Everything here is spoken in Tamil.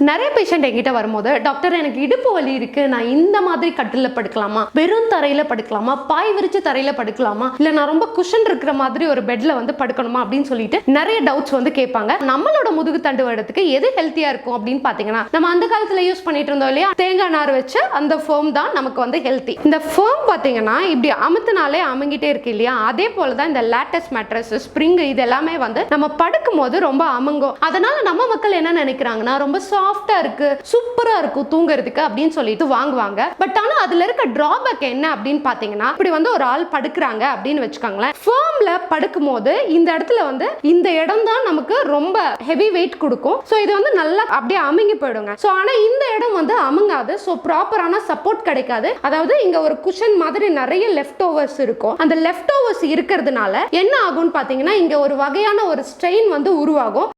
நிறைய பேஷண்ட் என்கிட்ட வரும்போது டாக்டர் எனக்கு இடுப்பு வலி இருக்கு. நான் இந்த மாதிரி கட்டில படுக்கலாமா? வெறும் தரையில படுக்கலாமா? பாய் விரிச்சு தரையில படுக்கலாமா? இல்ல நான் ரொம்ப குஷன் இருக்கிற மாதிரி ஒரு பெட்ல வந்து படுக்கணுமா? அப்படின்னு சொல்லிட்டு நிறைய டவுட்ஸ் வந்து கேட்பாங்க. நம்மளோட முதுகு தண்டு வரதுக்கு எது ஹெல்த்தியா இருக்கும் அப்படின்னு பாத்தீங்கன்னா நம்ம அந்த காலத்துல யூஸ் பண்ணிட்டு இருந்தோம் இல்லையா? தேங்காய் நார் வச்சு அந்த ஃபோம் தான் நமக்கு வந்து ஹெல்த்தி இந்த ஃபோம் பாத்தீங்கன்னா இப்படி அமுத்துனாலே அமுங்கிட்டே இருக்கு இல்லையா? அதே போல தான் இந்த லேட்டஸ்ட் மேட்ரஸ் ஸ்ப்ரிங் இது எல்லாமே வந்து நம்ம படுக்கும் போது ரொம்ப அமுங்கும். அதனால நம்ம மக்கள் என்ன நினைக்கிறாங்கன்னா ரொம்ப சாஃப்டா இருக்கு சூப்பரா இருக்கும் தூங்குறதுக்கு அப்படின்னு சொல்லிட்டு வாங்குவாங்க. பட் ஆனா அதுல இருக்க டிராபேக் என்ன அப்படின்னு பாத்தீங்கன்னா இப்படி வந்து ஒரு ஆள் படுக்கிறாங்க அப்படின்னு வச்சுக்கோங்களேன். ஃபார்ம்ல படுக்கும் போது இந்த இடத்துல வந்து இந்த இடம் தான் நமக்கு ரொம்ப ஹெவி வெயிட் கொடுக்கும். ஸோ இது வந்து நல்லா அப்படியே அமுங்கி போயிடுங்க. ஸோ ஆனா இந்த இடம் வந்து அமுங்காது. ஸோ ப்ராப்பரான சப்போர்ட் கிடைக்காது. அதாவது இங்க ஒரு குஷன் மாதிரி நிறைய லெஃப்ட் ஓவர்ஸ் இருக்கும். அந்த லெஃப்ட் ஓவர்ஸ் இருக்கிறதுனால என்ன ஆகும்னு பாத்தீங்கன்னா இங்க ஒரு வகையான ஒரு ஸ்ட்ரெயின் வந்து உருவாகும்.